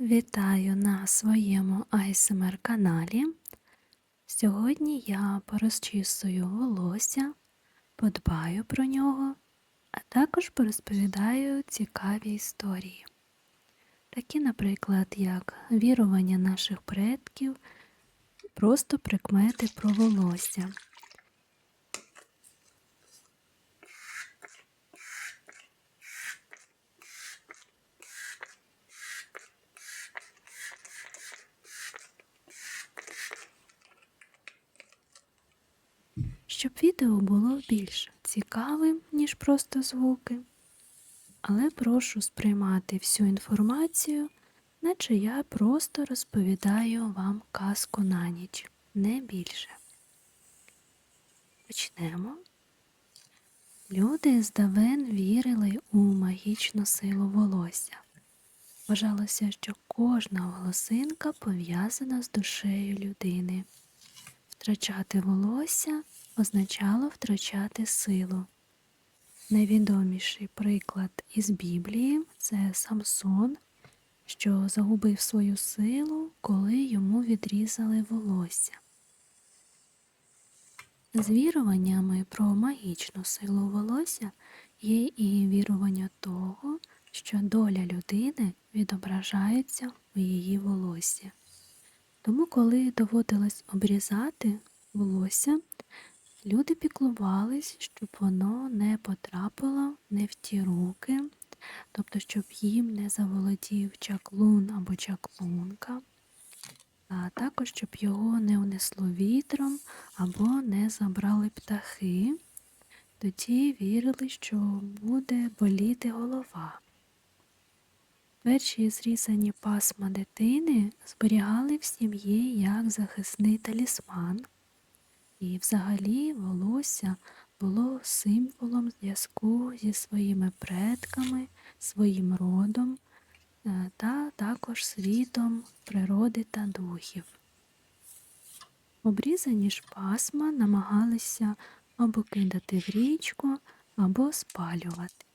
Вітаю на своєму ASMR каналі. Сьогодні я порозчісую волосся, подбаю про нього, а також порозповідаю цікаві історії. Такі, наприклад, як вірування наших предків, просто прикмети про волосся. Щоб відео було більш цікавим, ніж просто звуки. Але прошу сприймати всю інформацію, наче я просто розповідаю вам казку на ніч, не більше. Почнемо. Люди здавен вірили у магічну силу волосся. Вважалося, що кожна волосинка пов'язана з душею людини. Втрачати волосся означало втрачати силу. Найвідоміший приклад із Біблії це Самсон, що загубив свою силу, коли йому відрізали волосся. З віруваннями про магічну силу волосся є і вірування того, що доля людини відображається у її волосі. Тому, коли доводилось обрізати волосся, люди піклувались, щоб воно не потрапило не в ті руки, тобто, щоб їм не заволодів чаклун або чаклунка, а також щоб його не унесло вітром або не забрали птахи. Тоді вірили, що буде боліти голова. Перші зрізані пасма дитини зберігали в сім'ї як захисний талісман, і взагалі волосся було символом зв'язку зі своїми предками, своїм родом е, та також світом природи та духів. Обрізані ж пасма намагалися або кидати в річку, або спалювати.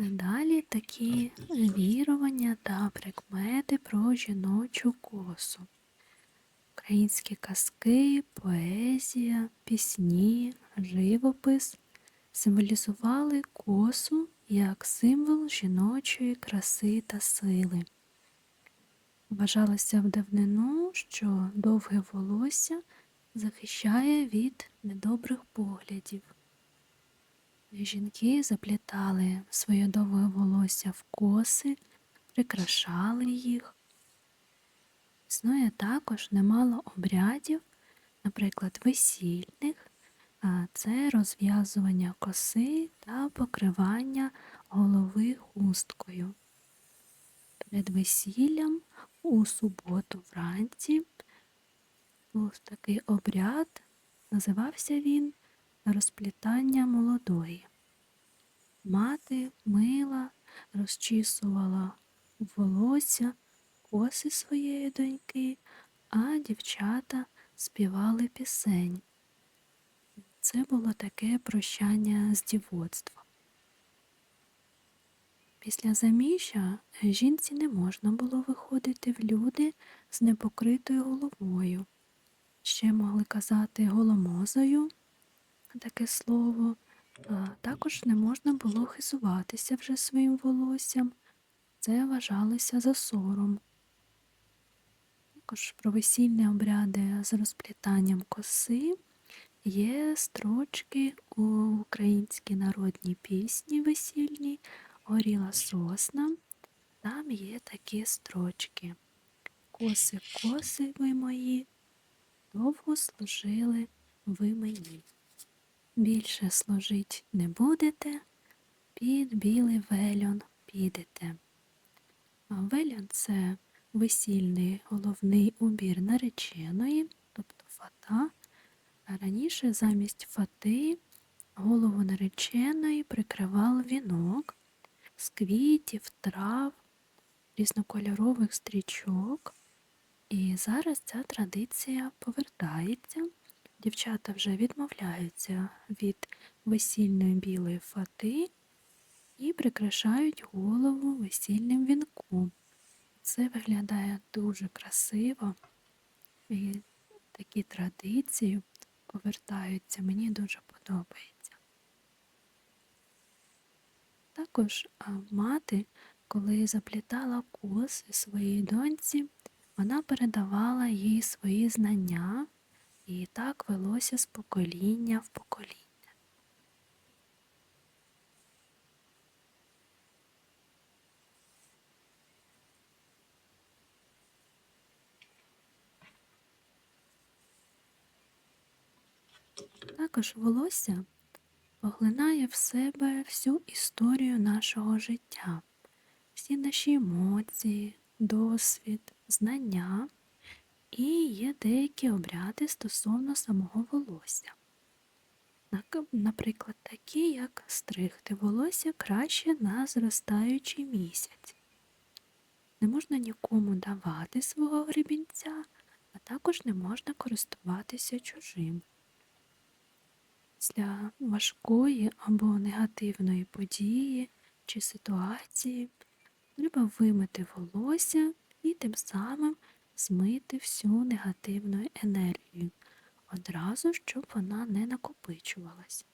Далі такі вірування та прикмети про жіночу косу. Українські казки, поезія, пісні, живопис символізували косу як символ жіночої краси та сили. Вважалося в давнину, що довге волосся захищає від недобрих поглядів. Жінки заплітали своє довге волосся в коси, прикрашали їх. Існує також немало обрядів, наприклад, весільних, це розв'язування коси та покривання голови хусткою. Перед весіллям у суботу вранці був такий обряд, називався він розплітання молодої. Мати мила, розчісувала волосся, коси своєї доньки, а дівчата співали пісень. Це було таке прощання з дівоцтвом. Після заміжжя жінці не можна було виходити в люди з непокритою головою. Ще могли казати голомозою таке слово. Також не можна було хизуватися вже своїм волоссям. Це вважалося за сором. Також про весільні обряди з розплітанням коси є строчки у українській народній пісні весільній Горіла сосна. Там є такі строчки. Коси, коси ви мої, довго служили ви мені. Більше служить не будете, під білий вельон підете. А вельон це весільний головний убір нареченої, тобто фата. А раніше замість фати голову нареченої прикривав вінок з квітів, трав, різнокольорових стрічок. І зараз ця традиція повертається. Дівчата вже відмовляються від весільної білої фати і прикрашають голову весільним вінком. Це виглядає дуже красиво. І такі традиції повертаються, мені дуже подобається. Також мати, коли заплітала коси своїй доньці, вона передавала їй свої знання, і так велося з покоління в покоління. Також волосся поглинає в себе всю історію нашого життя, всі наші емоції, досвід, знання і є деякі обряди стосовно самого волосся. Наприклад, такі, як стригти волосся краще на зростаючий місяць. Не можна нікому давати свого гребінця, а також не можна користуватися чужим. Після важкої або негативної події чи ситуації треба вимити волосся і тим самим змити всю негативну енергію одразу, щоб вона не накопичувалась.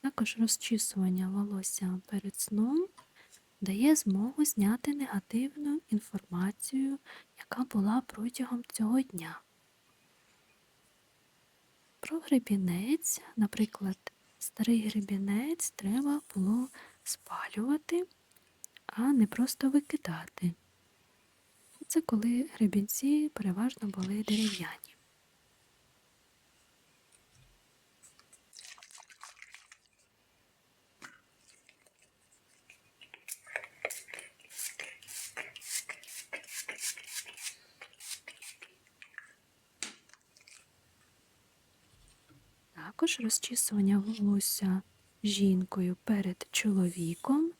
Також розчісування волосся перед сном дає змогу зняти негативну інформацію, яка була протягом цього дня. Про гребінець, наприклад, старий гребінець треба було спалювати, а не просто викидати. Це коли гребінці переважно були дерев'яні. Також розчісування волосся жінкою перед чоловіком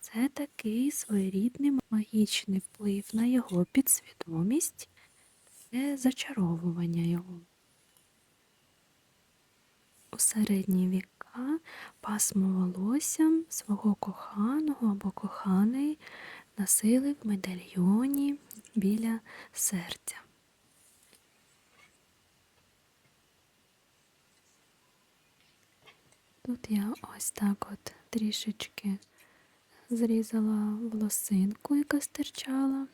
це такий своєрідний магічний вплив на його підсвідомість, це зачаровування його. У середні віка пасмо волосся свого коханого або коханої носили в медальйоні біля серця. Тут я ось так от трішечки зрізала волосинку, яка стирчала,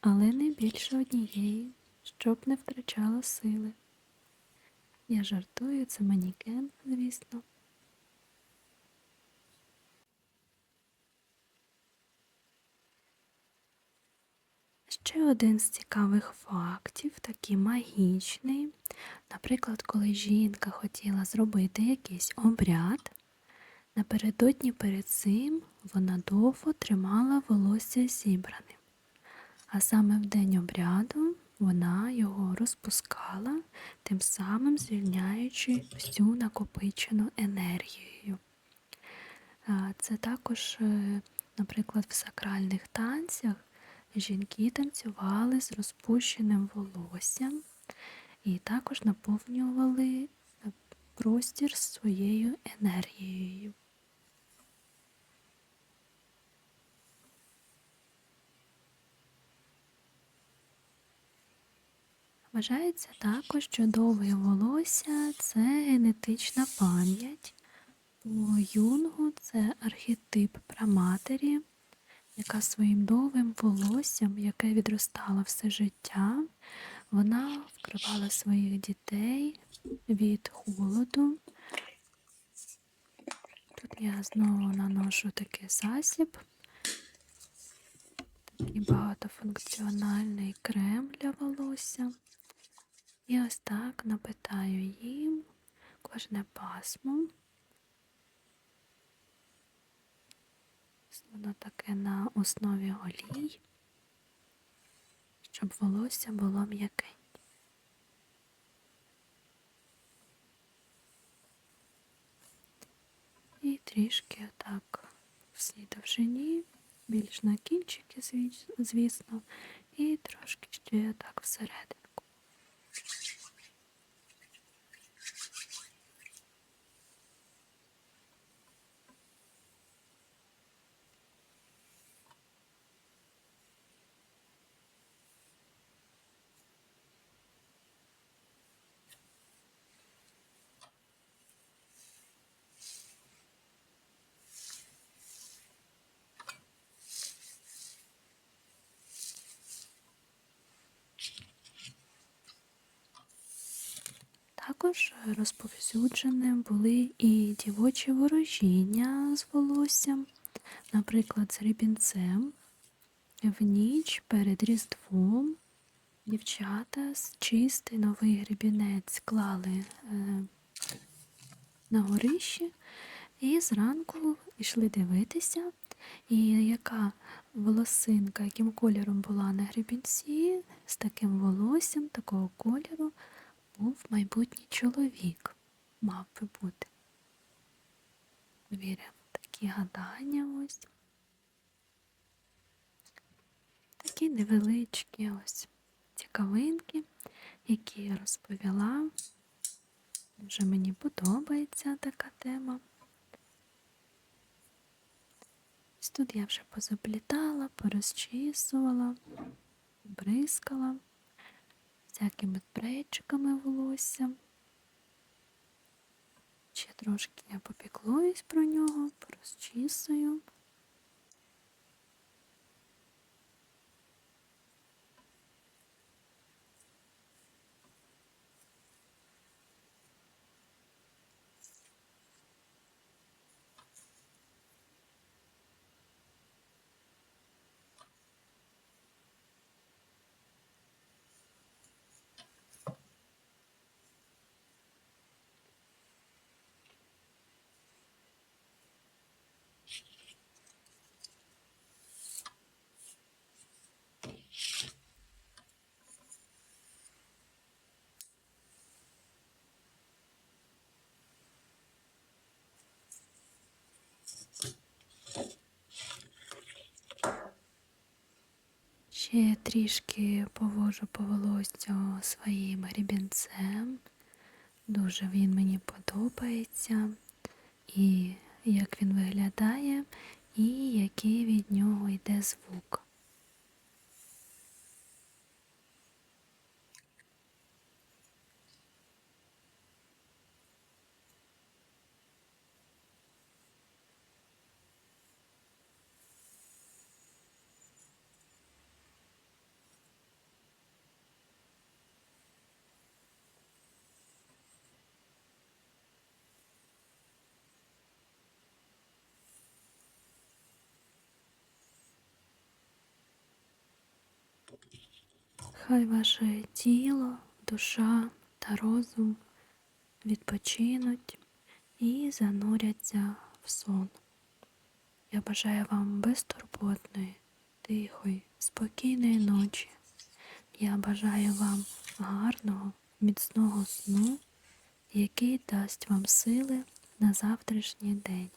але не більше однієї, щоб не втрачала сили. Я жартую, це манікен, звісно. Ще один з цікавих фактів, такий магічний. Наприклад, коли жінка хотіла зробити якийсь обряд, напередодні перед цим вона довго тримала волосся зібраним. А саме в день обряду вона його розпускала, тим самим звільняючи всю накопичену енергію. Це також, е, наприклад, в сакральних танцях жінки танцювали з розпущеним волоссям і також наповнювали е, простір своєю енергією. Вважається також, що довге волосся це генетична пам'ять. По юнгу це архетип праматері, яка своїм довгим волоссям, яке відростало все життя, вона вкривала своїх дітей від холоду. Тут я знову наношу такий засіб, такий багатофункціональний крем для волосся. І ось так напитаю їм кожне пасмо. Воно таке на основі олій, щоб волосся було м'яке. І трішки так всій довжині, більш на кінчики, звісно, і трошки ще так всередину. Також розповсюдженим були і дівочі ворожіння з волоссям, наприклад, з рибінцем. В ніч перед Різдвом дівчата з чистий новий гребінець клали е, на горище і зранку йшли дивитися, і яка волосинка, яким кольором була на гребінці, з таким волоссям, такого кольору був майбутній чоловік, мав би бути. Віримо такі гадання ось. Такі невеличкі ось цікавинки, які я розповіла. Вже мені подобається така тема. Ось тут я вже позаплітала, порозчісувала, бризкала всякими пречиками волосся. Ще трошки я попіклуюсь про нього, порозчісую. Ще трішки повожу по волосю своїм грібінцем. Дуже він мені подобається. І як він виглядає, і який від нього йде звук. Нехай ваше тіло, душа та розум відпочинуть і зануряться в сон. Я бажаю вам безтурботної, тихої, спокійної ночі. Я бажаю вам гарного, міцного сну, який дасть вам сили на завтрашній день.